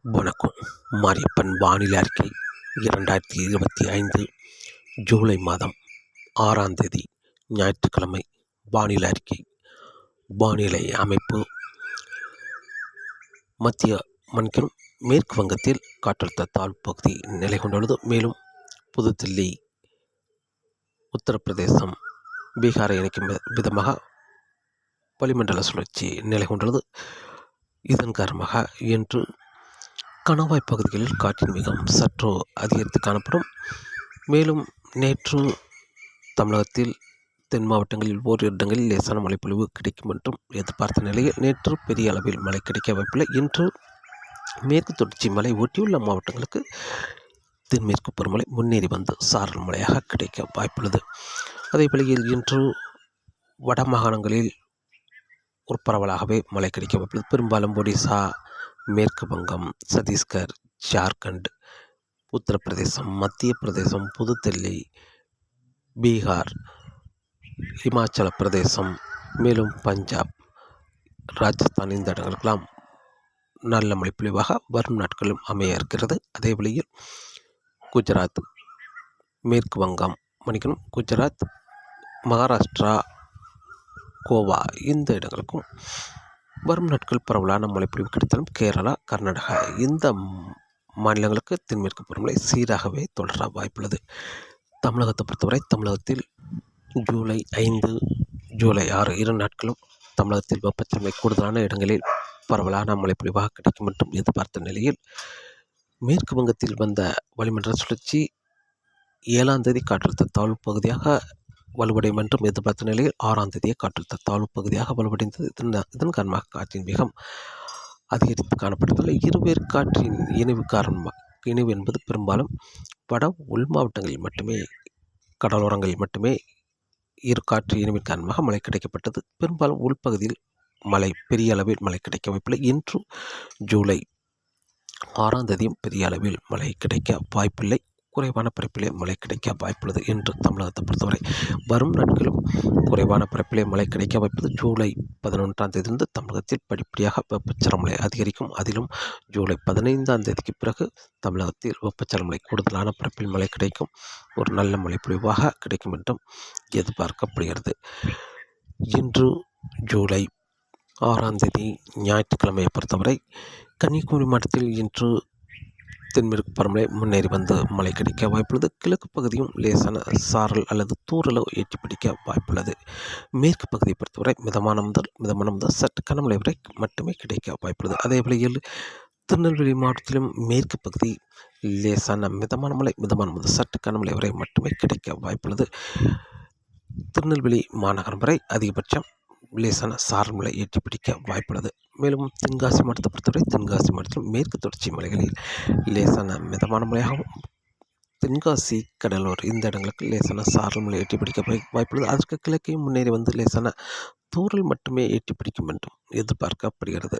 வணக்கம். மாரியப்பன் வானிலை அறிக்கை இரண்டாயிரத்தி இருபத்தி ஐந்து ஜூலை மாதம் ஆறாம் தேதி ஞாயிற்றுக்கிழமை வானிலை அறிக்கை. வானிலை அமைப்பு மத்திய மணிக்கும் மேற்கு வங்கத்தில் காற்றழுத்த தாழ்வு பகுதி நிலை கொண்டுள்ளது. மேலும் புதுதில்லி உத்தரப்பிரதேசம் பீகாரை இணைக்கும் விதமாக வளிமண்டல சுழற்சி நிலை கொண்டுள்ளது. இதன் காரணமாக இன்று கணவாய் பகுதிகளில் காற்றின் வேகம் சற்று அதிகரித்து காணப்படும். மேலும் நேற்று தமிழகத்தில் தென் மாவட்டங்களில் ஓரிரு இடங்களில் லேசான மழைப்பொழிவு கிடைக்கும் என்றும் எதிர்பார்த்த நிலையில் நேற்று பெரிய அளவில் மழை கிடைக்க வாய்ப்பில்லை. இன்று மேற்கு தொடர்ச்சி மலை ஒட்டியுள்ள மாவட்டங்களுக்கு தென்மேற்கு பருவமழை முன்னேறி வந்து சாரல் மழையாக கிடைக்க வாய்ப்புள்ளது. அதே வேளையில் இன்று வட மாகாணங்களில் ஒரு பரவலாகவே மழை கிடைக்க வாய்ப்புள்ளது. பெரும்பாலும் ஒடிசா மேற்கு வங்கம் சத்தீஸ்கர் ஜார்க்கண்ட் உத்தரப்பிரதேசம் மத்திய பிரதேசம் புதுதில்லி பீகார் இமாச்சல பிரதேசம் மேலும் பஞ்சாப் ராஜஸ்தான் இந்த இடங்களுக்கெல்லாம் நல்ல மழை பொழிவாக வரும் நாட்களும் அமைய இருக்கிறது. அதே வழியில் குஜராத் மேற்கு வங்கம் மன்னிக்கணும் குஜராத் மகாராஷ்டிரா கோவா இந்த இடங்களுக்கும் வரும் நாட்கள் பரவலான மழைப்பொழிவு கிடைத்தாலும் கேரளா கர்நாடகா இந்த மாநிலங்களுக்கு தென்மேற்கு பருவமழை சீராகவே தொடர வாய்ப்புள்ளது. தமிழகத்தை பொறுத்தவரை தமிழகத்தில் ஜூலை ஐந்து ஜூலை ஆறு இரு நாட்களும் தமிழகத்தில் வெப்பத்தன்மை கூடுதலான இடங்களில் பரவலான மழைப்பொழிவாக கிடைக்கும் என்றும் எதிர்பார்த்த நிலையில் மேற்கு வங்கத்தில் வந்த வளிமண்டல சுழற்சி ஏழாம் தேதி காற்றழுத்த தாழ்வு பகுதியாக வலுவடையும் என்றும் எதிர்பார்த்த நிலையில் ஆறாம் தேதியை காற்றழுத்த தாழ்வு பகுதியாக வலுவடைந்தது. இதன் இதன் காரணமாக காற்றின் வேகம் அதிகரித்து காணப்பட்டதில்லை இருவேறு காற்றின் இணைவு காரணமாக இணைவு என்பது பெரும்பாலும் வட உள் மாவட்டங்களில் மட்டுமே கடலோரங்களில் மட்டுமே இரு காற்று இணைவின் காரணமாக மழை கிடைக்கப்பட்டது. பெரும்பாலும் உள்பகுதியில் மழை பெரிய அளவில் மழை கிடைக்க வாய்ப்பில்லை இன்று ஜூலை ஆறாம் தேதியும் பெரிய அளவில் மழை கிடைக்க வாய்ப்பில்லை. குறைவான பரப்பிலே மழை கிடைக்க வாய்ப்புள்ளது என்று தமிழகத்தை பொறுத்தவரை வரும் நாட்களும் குறைவான பரப்பிலே மழை கிடைக்க வாய்ப்பது ஜூலை பதினொன்றாம் தேதியிலிருந்து தமிழகத்தில் படிப்படியாக வெப்பச்சலமலை அதிகரிக்கும். அதிலும் ஜூலை பதினைந்தாம் தேதிக்கு பிறகு தமிழகத்தில் வெப்பச்சலமலை கூடுதலான பரப்பில் மழை கிடைக்கும். ஒரு நல்ல மழை பொழிவாக கிடைக்கும் என்றும் எதிர்பார்க்கப்படுகிறது. இன்று ஜூலை ஆறாம் தேதி ஞாயிற்றுக்கிழமையை பொறுத்தவரை கன்னியாகுமரி மாவட்டத்தில் இன்று தென்மேற்கு பருவமழை முன்னேறி வந்து மழை கிடைக்க வாய்ப்புள்ளது. கிழக்கு பகுதியும் லேசான சாரல் அல்லது தூரலோ ஏற்றி பிடிக்க வாய்ப்புள்ளது. மேற்கு பகுதியை பொறுத்தவரை மிதமான முதல் மிதமான முதல் சற்று கனமழை வரை மட்டுமே கிடைக்க வாய்ப்புள்ளது. அதே வழியில் திருநெல்வேலி மாவட்டத்திலும் மேற்கு பகுதி லேசான மிதமான மழை மிதமான முதல் சற்று கனமழை வரை மட்டுமே கிடைக்க வாய்ப்புள்ளது. திருநெல்வேலி மாநகரம் வரை அதிகபட்சம் லேசான சாரல் மழை ஏற்றி பிடிக்க வாய்ப்புள்ளது. மேலும் தென்காசி மாவட்டத்தை பொறுத்தவரை தென்காசி மாவட்டத்தில் மேற்கு தொடர்ச்சி மலைகளில் லேசான மிதமான மழையாகவும் தென்காசி கடலூர் இந்த இடங்களுக்கு லேசான சாரல் மழை எட்டி பிடிக்க வாய்ப்புள்ளது. அதற்கு கிழக்கே முன்னேறி வந்து லேசான தூரல் மட்டுமே எட்டி பிடிக்கும் என்றும் எதிர்பார்க்கப்படுகிறது.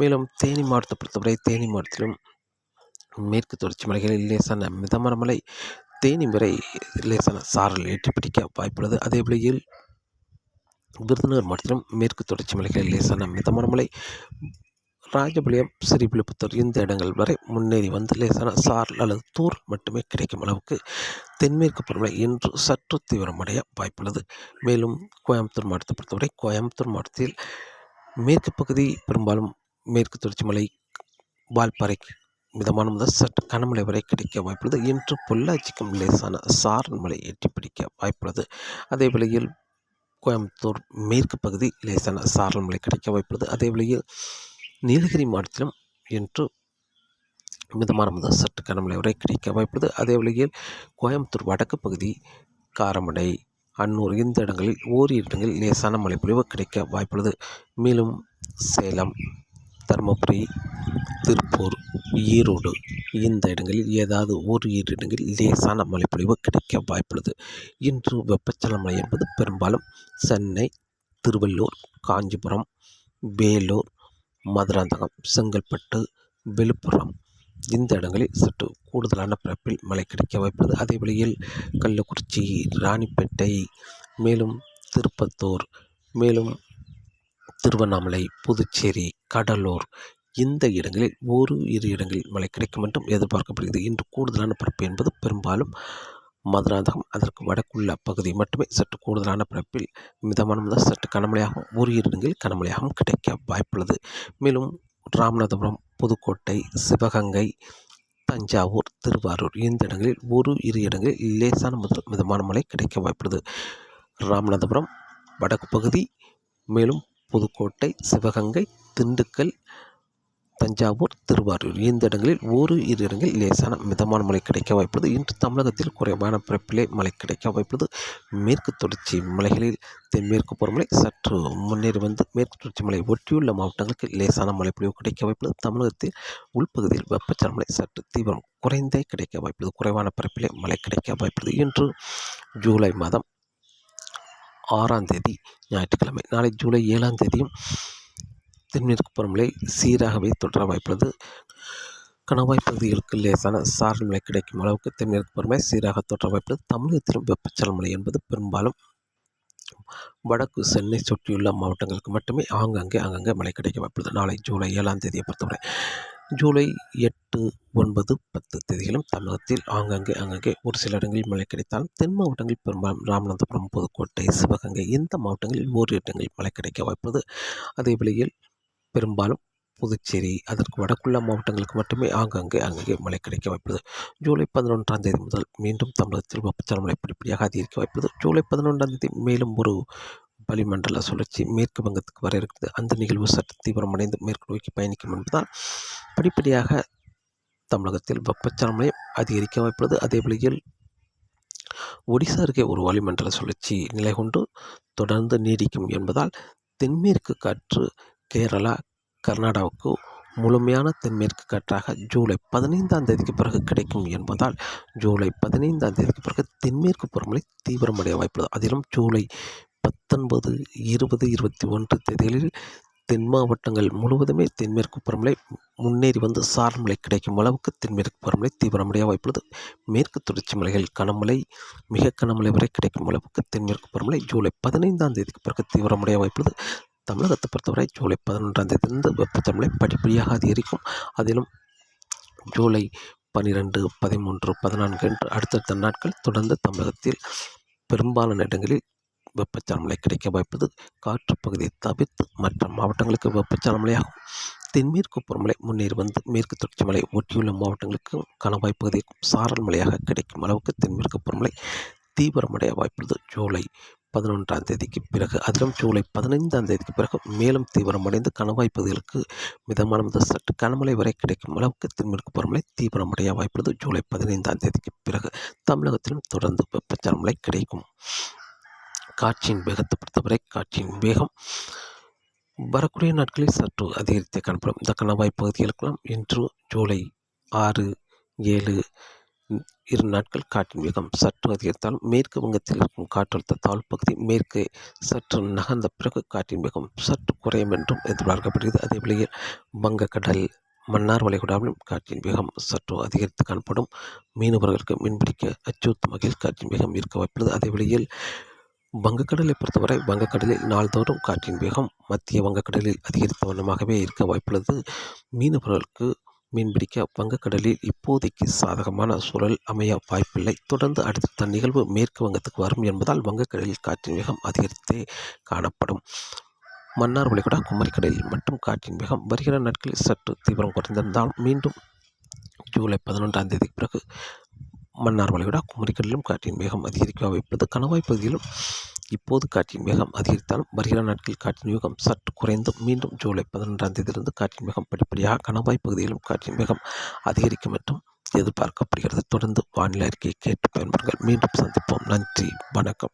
மேலும் தேனி மாவட்டத்தை பொறுத்தவரை தேனி மாவட்டத்திலும் மேற்கு தொடர்ச்சி மலைகளில் லேசான மிதமான மழை தேனி வரை லேசான சாரல் எட்டி பிடிக்க வாய்ப்புள்ளது. அதே வழியில் விருதுநகர் மாவட்டத்திலும் மேற்கு தொடர்ச்சி மலைகளில் லேசான மிதமான மழை ராஜபாளையம் ஸ்ரீவில்லிபுத்தூர் இந்த இடங்கள் வரை முன்னேறி வந்து லேசான சாரல் அல்லது தூர் மட்டுமே கிடைக்கும் அளவுக்கு தென்மேற்கு பருவமழை இன்று சற்று தீவிரமடைய வாய்ப்புள்ளது. மேலும் கோயம்புத்தூர் மாவட்டத்தை பொறுத்தவரை கோயம்புத்தூர் மாவட்டத்தில் மேற்கு பகுதி பெரும்பாலும் மேற்கு தொடர்ச்சி மலை வால்பாறை மிதமான முதல் சற்று கனமழை வரை கிடைக்க வாய்ப்புள்ளது. இன்று பொள்ளாச்சிக்கும் லேசான சாரல் மழை எட்டி பிடிக்க வாய்ப்புள்ளது. அதே வேளையில் கோயம்புத்தூர் மேற்கு பகுதி லேசான சாரல் மழை கிடைக்க வாய்ப்புள்ளது. அதே வழியில் நீலகிரி மாவட்டத்திலும் இன்று மிதமான முதல் சற்று கனமழை வரை கிடைக்க வாய்ப்புள்ளது. அதே வழியில் கோயம்புத்தூர் வடக்கு பகுதி காரமடை அன்னூர் இந்த இடங்களில் ஓரிரு இடங்களில் லேசான மழை பொழிவு கிடைக்க வாய்ப்புள்ளது. மேலும் சேலம் தருமபுரி திருப்பூர் ஈரோடு இந்த இடங்களில் ஏதாவது ஒரு இரு இடங்களில் லேசான மழைப்பொழிவு கிடைக்க வாய்ப்புள்ளது. இன்று வெப்பச்சல மழை என்பது பெரும்பாலும் சென்னை திருவள்ளூர் காஞ்சிபுரம் வேலூர் மதுராந்தகம் செங்கல்பட்டு விழுப்புரம் இந்த இடங்களில் சற்று கூடுதலான பிறப்பில் மழை கிடைக்க வாய்ப்புள்ளது. அதே வழியில் கள்ளக்குறிச்சி ராணிப்பேட்டை மேலும் திருப்பத்தூர் மேலும் திருவண்ணாமலை புதுச்சேரி கடலூர் இந்த இடங்களில் ஒரு இரு இடங்களில் மழை கிடைக்கும் என்றும் எதிர்பார்க்கப்படுகிறது. இன்று கூடுதலான பரப்பு என்பது பெரும்பாலும் மதுராந்தகம் அதற்கு வடக்குள்ள பகுதி மட்டுமே சற்று கூடுதலான பரப்பில் மிதமான முதல் சற்று கனமழையாகவும் ஒரு இரு இடங்களில் கனமழையாகவும் கிடைக்க வாய்ப்புள்ளது. மேலும் ராமநாதபுரம் புதுக்கோட்டை சிவகங்கை தஞ்சாவூர் திருவாரூர் இந்த இடங்களில் ஒரு இரு இடங்களில் லேசான முதல் மிதமான மழை கிடைக்க வாய்ப்புள்ளது. ராமநாதபுரம் வடக்கு பகுதி மேலும் புதுக்கோட்டை சிவகங்கை திண்டுக்கல் தஞ்சாவூர் திருவாரூர். இந்த இடங்களில் ஒரு இரு இடங்களில் லேசான மிதமான மழை கிடைக்க வாய்ப்புள்ளது. இன்று தமிழகத்தில் குறைவான பிறப்பிலே மழை கிடைக்க வாய்ப்புள்ளது. மேற்கு தொடர்ச்சி மலைகளில் தென்மேற்கு பருவமழை சற்று முன்னேறி வந்து மேற்கு தொடர்ச்சி மலை ஒட்டியுள்ள மாவட்டங்களுக்கு லேசான மழைப்பொழிவு கிடைக்க வாய்ப்புள்ளது. தமிழகத்தில் உள்பகுதியில் வெப்பச்சலமலை சற்று தீவிரம் குறைந்தே கிடைக்க வாய்ப்புள்ளது. குறைவான பரப்பிலே மழை கிடைக்க வாய்ப்புள்ளது. இன்று ஜூலை மாதம் ஆறாம் தேதி ஞாயிற்றுக்கிழமை நாளை ஜூலை ஏழாம் தேதியும் தென்மேற்கு பருவமழை சீராகவே தொடர வாய்ப்புள்ளது. கணவாய் பகுதிகளுக்கு லேசான சாரல் மழை கிடைக்கும் அளவுக்கு தென்மேற்கு பருவமழை சீராக தொடர வாய்ப்புள்ளது. தமிழகத்திலும் வெப்பச்சலன மழை என்பது பெரும்பாலும் வடக்கு சென்னை சுற்றியுள்ள மாவட்டங்களுக்கு மட்டுமே ஆங்காங்கே அங்கங்கே மழை கிடைக்க வாய்ப்புள்ளது. நாளை ஜூலை ஏழாம் தேதியை பொறுத்தவரை ஜூலை எட்டு ஒன்பது பத்து தேதிகளும் தமிழகத்தில் ஆங்காங்கே அங்கங்கே ஒரு சில இடங்களில் மழை கிடைத்தாலும் தென் மாவட்டங்களில் பெரும்பாலும் ராமநாதபுரம் புதுக்கோட்டை சிவகங்கை இந்த மாவட்டங்களில் ஓரிரு இடங்களில் மழை கிடைக்க வாய்ப்புள்ளது. அதே வேளையில் பெரும்பாலும் புதுச்சேரி அதற்கு வடக்குள்ள மாவட்டங்களுக்கு மட்டுமே ஆங்காங்கே அங்கங்கே மழை கிடைக்க வாய்ப்புள்ளது. ஜூலை பதினொன்றாம் தேதி முதல் மீண்டும் தமிழகத்தில் வெப்பச்சல மழை படிப்படியாக அதிகரிக்க வாய்ப்புள்ளது. ஜூலை பதினொன்றாம் தேதி மேலும் ஒரு வளிமண்டல சுழற்சி மேற்கு வங்கத்துக்கு வர இருக்கிறது. அந்த நிகழ்வு சற்று தீவிரமடைந்து மேற்கு நோக்கி பயணிக்கும் என்பதால் படிப்படியாக தமிழகத்தில் வெப்பச்சலன மழை அதிகரிக்க வாய்ப்புள்ளது அதே வழியில் ஒடிசா அருகே ஒரு வளிமண்டல சுழற்சி நிலை கொண்டு தொடர்ந்து நீடிக்கும் என்பதால் தென்மேற்கு காற்று கேரளா கர்நாடகாவுக்கு முழுமையான தென்மேற்கு காற்றாக ஜூலை பதினைந்தாம் தேதிக்கு பிறகு கிடைக்கும் என்பதால் ஜூலை பதினைந்தாம் தேதிக்கு பிறகு தென்மேற்கு பருவமழை தீவிரமடைய வாய்ப்புள்ளது. அதிலும் ஜூலை பத்தொன்பது இருபது இருபத்தி ஒன்று தேதிகளில் தென் மாவட்டங்கள் முழுவதுமே தென்மேற்கு பருவமழை முன்னேறி வந்து சாரமழை கிடைக்கும் அளவுக்கு தென்மேற்கு பருவமழை தீவிரமடைய வாய்ப்புள்ளது. மேற்கு தொடர்ச்சி மலைகள் கனமழை மிக கனமழை வரை கிடைக்கும் அளவுக்கு தென்மேற்கு பருவமழை ஜூலை பதினைந்தாம் தேதிக்கு பிறகு தீவிரமடைய வாய்ப்புள்ளது. தமிழகத்தை பொறுத்தவரை ஜூலை பதினொன்றாம் தேதியிலிருந்து வெப்பத்தன்மை படிப்படியாக அதிகரிக்கும். அதிலும் ஜூலை பன்னிரெண்டு பதிமூன்று பதினான்கு என்று அடுத்தடுத்த நாட்கள் தொடர்ந்து தமிழகத்தில் பெரும்பாலான இடங்களில் வெப்பச்சலமலை கிடைக்க வாய்ப்பது காற்று பகுதியை தவிர்த்து மற்ற மாவட்டங்களுக்கு வெப்பச்சலமலையாகும். தென்மேற்கு பருவமழை முன்னேறி வந்து மேற்கு தொடர்ச்சி மலை ஒட்டியுள்ள மாவட்டங்களுக்கு கணவாய் பகுதி சாரல் மழையாக கிடைக்கும் அளவுக்கு தென்மேற்கு பருவமழை தீவிரமடைய வாய்ப்புள்ளது. ஜூலை பதினொன்றாம் தேதிக்கு பிறகு அதிலும் ஜூலை பதினைந்தாம் தேதிக்கு பிறகு மேலும் தீவிரமடைந்து கணவாய் பகுதிகளுக்கு மிதமான முதல் சற்று கனமழை வரை கிடைக்கும் அளவுக்கு தென்மேற்கு பருவமழை தீவிரமடைய வாய்ப்புள்ளது. ஜூலை பதினைந்தாம் தேதிக்கு பிறகு தமிழகத்திலும் தொடர்ந்து வெப்பச்சலமழை கிடைக்கும். காற்றின் வேகத்தை பொறுத்தவரை காற்றின் வேகம் வரக்கூடிய நாட்களில் சற்று அதிகரித்து காணப்படும். இந்த கணவாய் பகுதிகளுக்கெல்லாம் இன்று ஜூலை ஆறு ஏழு இரு நாட்கள் காற்றின் வேகம் சற்று அதிகரித்தாலும் மேற்கு வங்கத்தில் இருக்கும் காற்றழுத்த தாழ்வு பகுதி மேற்கு சற்று நகர்ந்த பிறகு காற்றின் வேகம் சற்று குறையும் என்றும் எதிர்பார்க்கப்படுகிறது. அதே வேளையில் வங்கக்கடல் மன்னார் வளைகுடாவிலும் காற்றின் வேகம் சற்று அதிகரித்து காணப்படும். மீனவர்களுக்கு மீன்பிடிக்க அச்சுறுத்தும் வகையில் காற்றின் வேகம் இருக்க வாய்ப்புள்ளது. அதே வேளையில் வங்கக்கடலை பொறுத்தவரை வங்கக்கடலில் நாள்தோறும் காற்றின் வேகம் மத்திய வங்கக்கடலில் அதிகரித்த வண்ணமாகவே இருக்க வாய்ப்புள்ளது. மீனவர்களுக்கு மீன்பிடிக்க வங்கக்கடலில் இப்போதைக்கு சாதகமான சூழல் அமைய வாய்ப்பில்லை. தொடர்ந்து அடுத்த நிகழ்வு மேற்கு வங்கத்துக்கு வரும் என்பதால் வங்கக்கடலில் காற்றின் வேகம் அதிகரித்தே காணப்படும். மன்னார் வளைகுடா குமரிக்கடலில் மட்டும் காற்றின் வேகம் வருகிற நாட்களில் சற்று தீவிரம் குறைந்திருந்தால் மீண்டும் ஜூலை பதினொன்றாம் தேதிக்கு பிறகு மன்னார் வளைகுடா குமரிக்கடலிலும் காற்றின் வேகம் அதிகரிக்க வாய்ப்புள்ளது கணவாய் பகுதியிலும் இப்போது காற்றின் வேகம் அதிகரித்தாலும் வருகிற நாட்களில் காற்றின் வேகம் சற்று குறைந்து மீண்டும் ஜூலை பதினொன்றாம் தேதியிலிருந்து காற்றின் வேகம் படிப்படியாக கணவாய் பகுதியிலும் காற்றின் வேகம் அதிகரிக்கும் என்றும் எதிர்பார்க்கப்படுகிறது. தொடர்ந்து வானிலை அறிக்கையை கேட்டு பயன்படுங்கள். மீண்டும் சந்திப்போம். நன்றி. வணக்கம்.